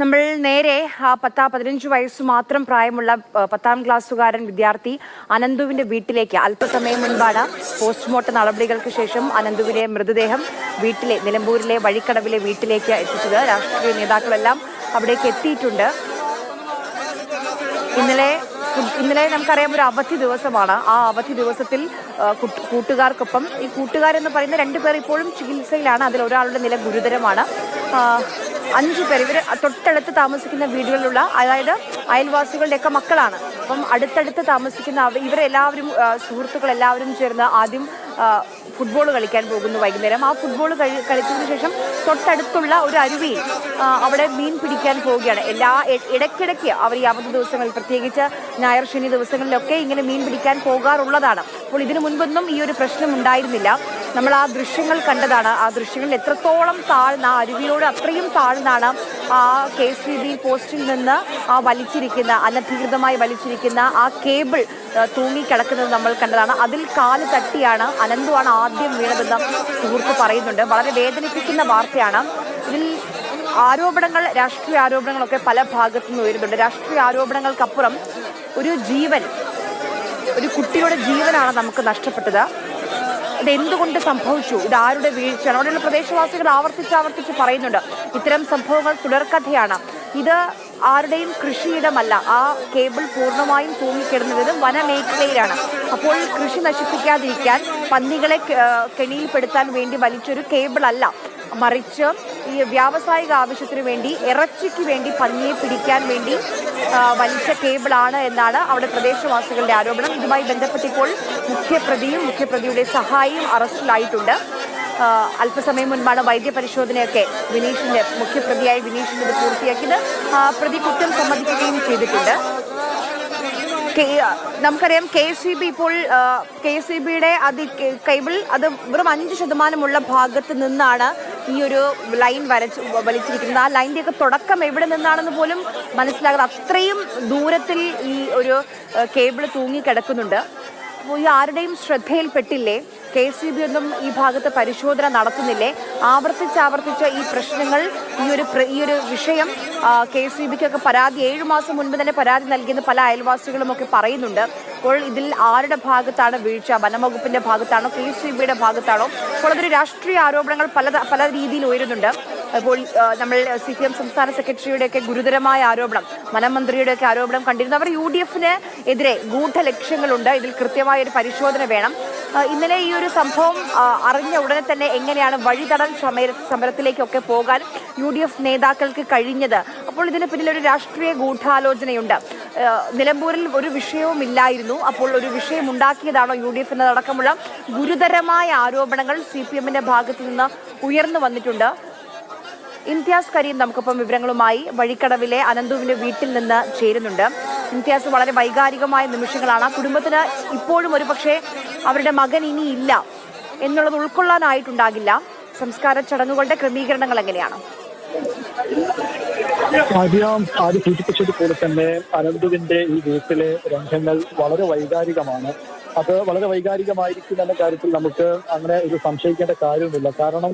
നമ്മൾ നേരെ ആ പത്താ പതിനഞ്ച് വയസ്സ് മാത്രം പ്രായമുള്ള പത്താം ക്ലാസ്സുകാരൻ വിദ്യാർത്ഥി അനന്തുവിന്റെ വീട്ടിലേക്ക് അല്പസമയം മുൻപാണ് പോസ്റ്റ്മോർട്ടം നടപടികൾക്ക് ശേഷം അനന്തുവിന്റെ മൃതദേഹം വീട്ടിലെ നിലമ്പൂരിലെ വഴിക്കടവിലെ വീട്ടിലേക്ക് എത്തിച്ചത് രാഷ്ട്രീയ നേതാക്കളെല്ലാം അവിടേക്ക് എത്തിയിട്ടുണ്ട്. ഇന്നലെ ഇന്നലെ നമുക്കറിയാം ഒരു അവധി ദിവസമാണ്. ആ അവധി ദിവസത്തിൽ കൂട്ടുകാർക്കൊപ്പം ഈ കൂട്ടുകാരെന്ന് പറയുന്ന രണ്ടുപേർ ഇപ്പോഴും ചികിത്സയിലാണ്. അതിൽ ഒരാളുടെ നില ഗുരുതരമാണ്. അഞ്ചു പേർ. ഇവർ തൊട്ടടുത്ത് താമസിക്കുന്ന വീടുകളിലുള്ള അതായത് അയൽവാസികളുടെയൊക്കെ മക്കളാണ്. അപ്പം അടുത്തടുത്ത് താമസിക്കുന്ന ഇവരെല്ലാവരും സുഹൃത്തുക്കൾ എല്ലാവരും ചേർന്ന് ആദ്യം ഫുട്ബോൾ കളിക്കാൻ പോകുന്നു വൈകുന്നേരം. ആ ഫുട്ബോൾ കഴി കളിച്ചതിന് ശേഷം തൊട്ടടുത്തുള്ള ഒരു അരുവി അവിടെ മീൻ പിടിക്കാൻ പോവുകയാണ്. എല്ലാ ഇടയ്ക്കിടയ്ക്ക് അവർ ഈ അവധി ദിവസങ്ങളിൽ പ്രത്യേകിച്ച് ഞായർ ശനി ദിവസങ്ങളിലൊക്കെ ഇങ്ങനെ മീൻ പിടിക്കാൻ പോകാറുള്ളതാണ്. അപ്പോൾ ഇതിനു മുൻപൊന്നും ഈ ഒരു പ്രശ്നം ഉണ്ടായിരുന്നില്ല. നമ്മൾ ആ ദൃശ്യങ്ങൾ കണ്ടതാണ്. ആ ദൃശ്യങ്ങൾ എത്രത്തോളം താഴ്ന്ന അരുവിയോട് അത്രയും താഴ്ന്നാണ് ആ കെ എസ് ബി പോസ്റ്റിൽ നിന്ന് ആ വലിച്ചിരിക്കുന്ന അനധികൃതമായി വലിച്ചിരിക്കുന്ന ആ കേബിൾ തൂങ്ങിക്കിടക്കുന്നത് നമ്മൾ കണ്ടതാണ്. അതിൽ കാൽ തട്ടിയാണ് അനന്തുവാണ് ആദ്യം വീണതെന്ന് സുഹൃത്ത് പറയുന്നുണ്ട്. വളരെ വേദനിപ്പിക്കുന്ന വാർത്തയാണ്. ഇതിൽ ആരോപണങ്ങൾ രാഷ്ട്രീയ ആരോപണങ്ങളൊക്കെ പല ഭാഗത്തു നിന്ന് ഉയരുന്നുണ്ട് രാഷ്ട്രീയ ആരോപണങ്ങൾക്കപ്പുറം ഒരു ജീവൻ ഒരു കുട്ടിയുടെ ജീവനാണ് നമുക്ക് നഷ്ടപ്പെട്ടത്. ഇത് എന്തുകൊണ്ട് സംഭവിച്ചു? ഇത് ആരുടെ വീഴ്ചയാണ് അവിടെയുള്ള പ്രദേശവാസികൾ ആവർത്തിച്ച് ആവർത്തിച്ച് പറയുന്നുണ്ട്. ഇത്തരം സംഭവങ്ങൾ തുടർക്കഥയാണ്. ഇത് ആരുടെയും കൃഷിയിടമല്ല. ആ കേബിൾ പൂർണമായും തൂങ്ങിക്കിടന്നത് വനമേഖലയിലാണ് അപ്പോൾ കൃഷി നശിപ്പിക്കാതിരിക്കാൻ പന്നികളെ കെണിയിൽപ്പെടുത്താൻ വേണ്ടി വലിച്ചൊരു കേബിൾ അല്ല. മറിച്ച് ഈ വ്യാവസായിക ആവശ്യത്തിന് വേണ്ടി ഇറച്ചിക്ക് വേണ്ടി പന്നിയെ പിടിക്കാൻ വേണ്ടി വലിച്ച കേബിളാണ് എന്നാണ് അവിടെ പ്രദേശവാസികളുടെ ആരോപണം. ഇതുമായി ബന്ധപ്പെട്ടിപ്പോൾ മുഖ്യപ്രതിയും മുഖ്യപ്രതിയുടെ സഹായിയും അറസ്റ്റിലായിട്ടുണ്ട്. അല്പസമയം മുൻപാണ് വൈദ്യപരിശോധനയൊക്കെ വിനീഷിന്റെ മുഖ്യപ്രതിയായ വിനീഷിന്റെ പൂർത്തിയാക്കിയത്. പ്രതി കുറ്റം സമ്മതിക്കുകയും ചെയ്തിട്ടുണ്ട്. നമുക്കറിയാം കെ സി ബി ഇപ്പോൾ കെ സി ബിയുടെ അത് കേബിൾ അത് വെറും അഞ്ച് ശതമാനമുള്ള ഭാഗത്ത് നിന്നാണ് ഈ ഒരു ലൈൻ വരച്ച് വലിച്ചിരിക്കുന്നത്. ആ ലൈന്റെ ഒക്കെ തുടക്കം എവിടെ നിന്നാണെന്ന് പോലും മനസ്സിലാകാതെ അത്രയും ദൂരത്തിൽ ഈ ഒരു കേബിൾ തൂങ്ങി ഈ ആരുടെയും ശ്രദ്ധയിൽപ്പെട്ടില്ലേ? കെ സി ബി ഒന്നും ഈ ഭാഗത്ത് പരിശോധന നടത്തുന്നില്ലേ? ആവർത്തിച്ച് ആവർത്തിച്ച് ഈ പ്രശ്നങ്ങൾ ഈ ഒരു ഈ ഒരു വിഷയം കെ സി ബിക്കൊക്കെ പരാതി ഏഴു മാസം മുൻപ് തന്നെ പരാതി നൽകിയെന്ന് പല അയൽവാസികളും ഒക്കെ പറയുന്നുണ്ട്. അപ്പോൾ ഇതിൽ ആരുടെ ഭാഗത്താണ് വീഴ്ച? വനംവകുപ്പിന്റെ ഭാഗത്താണോ? കെ സി ബിയുടെ ഭാഗത്താണോ? അപ്പോൾ അതൊരു രാഷ്ട്രീയ ആരോപണങ്ങൾ പല പല രീതിയിൽ ഉയരുന്നുണ്ട്. നമ്മൾ സി പി എം സംസ്ഥാന സെക്രട്ടറിയുടെയൊക്കെ ഗുരുതരമായ ആരോപണം വനമന്ത്രിയുടെയൊക്കെ ആരോപണം കണ്ടിരുന്നു. അവർ യു ഡി എഫിന് എതിരെ ഗൂഢ ലക്ഷ്യങ്ങളുണ്ട് ഇതിൽ കൃത്യമായ ഒരു പരിശോധന വേണം. ഇന്നലെ ഈ ഒരു സംഭവം അറിഞ്ഞ ഉടനെ തന്നെ എങ്ങനെയാണ് വഴിതടൽ സമര സമരത്തിലേക്കൊക്കെ പോകാൻ യു ഡി എഫ് നേതാക്കൾക്ക് കഴിഞ്ഞത്. അപ്പോൾ ഇതിന് പിന്നിൽ ഒരു രാഷ്ട്രീയ ഗൂഢാലോചനയുണ്ട്. നിലമ്പൂരിൽ ഒരു വിഷയവും ഇല്ലായിരുന്നു അപ്പോൾ ഒരു വിഷയം ഉണ്ടാക്കിയതാണോ യു ഡി എഫ് എന്നതടക്കമുള്ള ഗുരുതരമായ ആരോപണങ്ങൾ സി പി എമ്മിന്റെ ഭാഗത്തു നിന്ന് ഉയർന്നു വന്നിട്ടുണ്ട്. ഇംതിയാസ് കരീം നമുക്കിപ്പം വിവരങ്ങളുമായി വഴിക്കടവിലെ അനന്തുവിന്റെ വീട്ടിൽ നിന്ന് ചേരുന്നുണ്ട്. ഇംതിയാസ് വളരെ വൈകാരികമായ നിമിഷങ്ങളാണ്. കുടുംബത്തിന് ഇപ്പോഴും ഒരുപക്ഷേ അവരുടെ മകൻ ഇനി ഇല്ല എന്നുള്ളത് ഉൾക്കൊള്ളാനായിട്ടുണ്ടാകില്ല. സംസ്കാര ചടങ്ങുകളുടെ ക്രമീകരണങ്ങൾ എങ്ങനെയാണ്? ആദ്യം ആദ്യം സൂചിപ്പിച്ചതുപോലെ തന്നെ അനന്തുവിന്റെ ഈ വീട്ടിലെ രംഗങ്ങൾ വളരെ വൈകാരികമാണ്. അത് വളരെ വൈകാരികമായിരിക്കും എന്ന കാര്യത്തിൽ നമുക്ക് അങ്ങനെ ഒരു സംശയിക്കേണ്ട കാര്യവുമില്ല കാരണം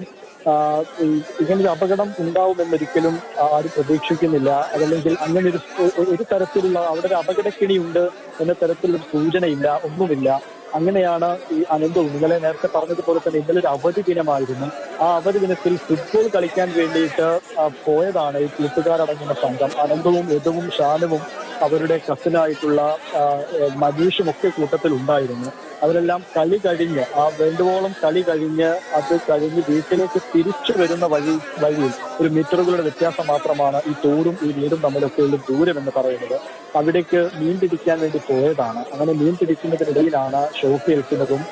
ഇങ്ങനൊരു അപകടം ഉണ്ടാവുമെന്നൊരിക്കലും ആരും പ്രതീക്ഷിക്കുന്നില്ല. അതല്ലെങ്കിൽ അങ്ങനെ ഒരു ഒരു- തരത്തിലുള്ള അവിടെ ഒരു അപകടക്കിണി ഉണ്ട് എന്ന തരത്തിലൊരു സൂചനയില്ല ഒന്നുമില്ല. അങ്ങനെയാണ് ഈ അനന്തവും ഇന്നലെ നേരത്തെ പറഞ്ഞതുപോലെ തന്നെ ഇന്നലെ ഒരു അവധി ദിനമായിരുന്നു. ആ അവധി ദിനത്തിൽ ഫുട്ബോൾ കളിക്കാൻ വേണ്ടിയിട്ട് പോയതാണ് ഈ കൂട്ടുകാരടങ്ങുന്ന സംഘം. അനന്തവും യദുവും ഷാനുവും അവരുടെ കസിനായിട്ടുള്ള മനീഷും ഒക്കെ കൂട്ടത്തിൽ ഉണ്ടായിരുന്നു. അവരെല്ലാം കളി കഴിഞ്ഞ് ആ വേണ്ടുവോളം കളി കഴിഞ്ഞ് അത് കഴിഞ്ഞ് വീട്ടിലേക്ക് തിരിച്ചു വരുന്ന വഴി വഴിയിൽ ഒരു മീറ്ററുകളുടെ വ്യത്യാസം മാത്രമാണ് ഈ തോടും ഈ വീടും തമ്മിലൊക്കെയുള്ള ദൂരം എന്ന് പറയുന്നത്. അവിടേക്ക് മീൻ പിടിക്കാൻ വേണ്ടി പോയതാണ്. അങ്ങനെ മീൻ പിടിക്കുന്നതിനിടയിലാണ് ഷോക്ക് ഏൽക്കുന്നതും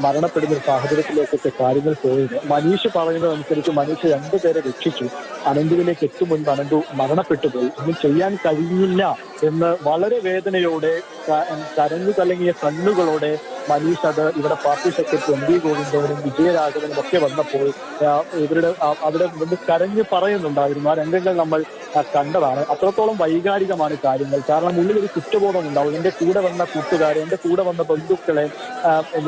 മരണപ്പെടുന്ന ഒരു സാഹചര്യത്തിലേക്കൊക്കെ കാര്യങ്ങൾ പോയത്. മനീഷ് പറയുന്നതനുസരിച്ച് മനീഷ് രണ്ടു പേരെ രക്ഷിച്ചു. അനന്തുവിലേക്ക് എത്തും മുൻപ് അനന്തു മരണപ്പെട്ടു പോയി. ഒന്നും ചെയ്യാൻ കഴിഞ്ഞില്ല എന്ന് വളരെ വേദനയോടെ ക- കരഞ്ഞു കലങ്ങിയ കണ്ണുകളോടെ മനീഷ് അത് ഇവിടെ പാർട്ടി സെക്രട്ടറി എം വി ഗോവിന്ദനും വിജയരാഘവനും ഒക്കെ വന്നപ്പോൾ ഇവരുടെ അവിടെ വന്ന് കരഞ്ഞ് പറയുന്നുണ്ടായിരുന്നു ആ രംഗങ്ങൾ നമ്മൾ കണ്ടതാണ്. അത്രത്തോളം വൈകാരികമാണ് കാര്യങ്ങൾ. കാരണം ഉള്ളിൽ ഒരു കുറ്റബോധം ഉണ്ടാവും. എന്റെ കൂടെ വന്ന കൂട്ടുകാരെ എന്റെ കൂടെ വന്ന ബന്ധുക്കളെ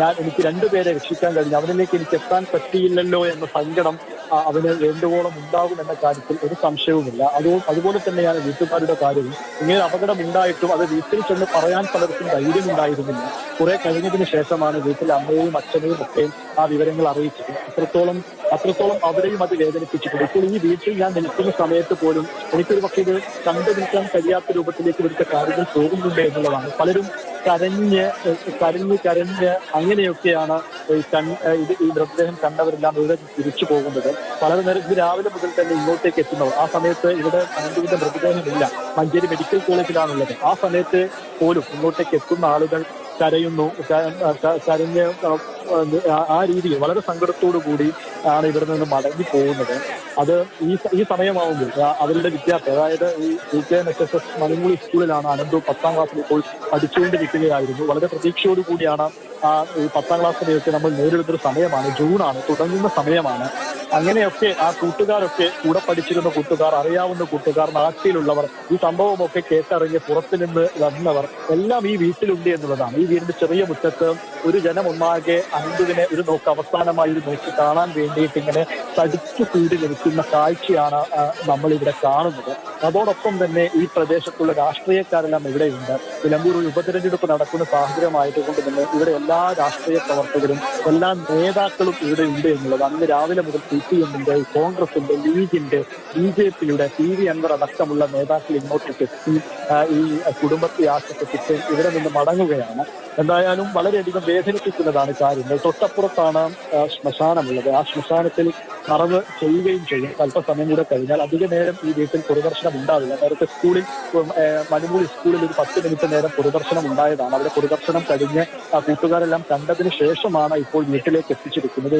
ഞാൻ എനിക്ക് രണ്ടുപേരെ രക്ഷിക്കാൻ കഴിഞ്ഞു. അവനിലേക്ക് എനിക്ക് എത്താൻ പറ്റിയില്ലല്ലോ എന്ന സങ്കടം അവന് വേണ്ടുവോളം ഉണ്ടാകും എന്ന കാര്യത്തിൽ ഒരു സംശയവുമില്ല. അത് അതുപോലെ തന്നെയാണ് വീട്ടുകാരുടെ കാര്യവും. ഇങ്ങനെ അപകടം ഉണ്ടായിട്ടും അത് വീട്ടിൽ ചെന്ന് പറയാൻ പലർക്കും ധൈര്യം ഉണ്ടായിരുന്നില്ല. കുറെ കഴിഞ്ഞതിന് ശേഷമാണ് വീട്ടിൽ അമ്മയെയും അച്ഛനെയും ഒക്കെ ആ വിവരങ്ങൾ അറിയിച്ചത്. അത്രത്തോളം അത്രത്തോളം അവരെയും അത് വേദനിപ്പിച്ചിട്ടുണ്ട്. ഇപ്പോൾ ഈ വീട്ടിൽ ഞാൻ നിൽക്കുന്ന സമയത്ത് പോലും എനിക്കൊരു പക്ഷേ ഇത് കണ്ടു നിൽക്കാൻ കഴിയാത്ത രൂപത്തിലേക്ക് ഇവിടുത്തെ കാര്യങ്ങൾ പോകുന്നുണ്ട് എന്നുള്ളതാണ്. പലരും കരഞ്ഞ് കരഞ്ഞ് കരഞ്ഞ് അങ്ങനെയൊക്കെയാണ് ഈ ഇത് ഈ മൃതദേഹം കണ്ടവരെല്ലാം ഇവിടെ തിരിച്ചു പോകുന്നത്. വളരെ നേരം രാവിലെ മുതൽ തന്നെ ഇങ്ങോട്ടേക്ക് എത്തുന്നവർ ആ സമയത്ത് ഇവിടെ അനന്തുവിന്റെ മൃതദേഹമില്ല. മഞ്ചേരി മെഡിക്കൽ കോളേജിലാണുള്ളത്. ആ സമയത്ത് പോലും ഇങ്ങോട്ടേക്ക് എത്തുന്ന ആളുകൾ കരയുന്നു. കരഞ്ഞ് ആ- രീതിയിൽ വളരെ സങ്കടത്തോടു കൂടി ആണ് ഇവിടെ നിന്ന് മടങ്ങി പോകുന്നത്. അത് ഈ ഈ സമയമാവുമ്പോൾ അവരുടെ വിദ്യാർത്ഥി അതായത് ഈ U K N S S S Malankuli സ്കൂളിലാണ് അനന്തു പത്താം ക്ലാസ്സിൽ ഇപ്പോൾ പഠിച്ചുകൊണ്ടിരിക്കുകയായിരുന്നു. വളരെ പ്രതീക്ഷയോടു കൂടിയാണ് ആ പത്താം ക്ലാസ്സിനെയൊക്കെ നമ്മൾ നേരിടുന്ന ഒരു സമയമാണ്. ജൂണാണ് തുടങ്ങുന്ന സമയമാണ്. അങ്ങനെയൊക്കെ ആ കൂട്ടുകാരൊക്കെ കൂടെ പഠിച്ചിരുന്ന കൂട്ടുകാർ അറിയാവുന്ന കൂട്ടുകാർ നാട്ടിലുള്ളവർ ഈ സംഭവമൊക്കെ കേട്ടറിഞ്ഞ് പുറത്തു നിന്ന് വന്നവർ എല്ലാം ഈ വീട്ടിലുണ്ട് എന്നുള്ളതാണ്. ഈ വീടിന്റെ ചെറിയ മുറ്റത്ത് ഒരു ജനം ഒന്നാകെ അനന്തുവിനെ ഒരു നോക്ക് അവസാനമായി ഒരു നോക്കി കാണാൻ വേണ്ടിയിട്ട് ഇങ്ങനെ തടിച്ചു കൂടി നിൽക്കുന്ന കാഴ്ചയാണ് നമ്മൾ ഇവിടെ കാണുന്നത്. അതോടൊപ്പം തന്നെ ഈ പ്രദേശത്തുള്ള രാഷ്ട്രീയക്കാരെല്ലാം ഇവിടെയുണ്ട്. നിലമ്പൂർ ഉപതെരഞ്ഞെടുപ്പ് നടക്കുന്ന സാഹചര്യമായതുകൊണ്ട് തന്നെ ഇവിടെ എല്ലാ രാഷ്ട്രീയ പ്രവർത്തകരും എല്ലാ നേതാക്കളും ഇവിടെ ഉണ്ട് എന്നുള്ളത്. അന്ന് രാവിലെ മുതൽ സി പി എമ്മിന്റെ കോൺഗ്രസിന്റെ ലീഗിന്റെ ബി ജെ പിയുടെ പി വി അൻവർ അടക്കമുള്ള നേതാക്കൾ ഇങ്ങോട്ടേക്ക് എത്തി. ഈ കുടുംബത്തെ ആശ്വസിപ്പിച്ച് ഇവിടെ നിന്ന് മടങ്ങുകയാണ്. എന്തായാലും വളരെയധികം വേദനിപ്പിക്കുന്നതാണ് കാര്യങ്ങൾ. തൊട്ടപ്പുറത്താണ് ശ്മശാനമുള്ളത്. ആ ശ്മശാനത്തിൽ മറവ് ചെയ്യുകയും ചെയ്യും. അല്പസമയം കൂടെ കഴിഞ്ഞാൽ അധിക നേരം ഈ വീട്ടിൽ പൊതുദർശനം ഉണ്ടാവില്ല. നേരത്തെ സ്കൂളിൽ ഉം, സ്കൂളിൽ ഒരു പത്ത് മിനിറ്റ് നേരം പൊതുദർശനം ഉണ്ടായതാണ്. അവിടെ പൊതുദർശനം കഴിഞ്ഞ് കൂട്ടുകാരെല്ലാം കണ്ടതിന് ശേഷമാണ് ഇപ്പോൾ വീട്ടിലേക്ക് എത്തിച്ചിരിക്കുന്നത്.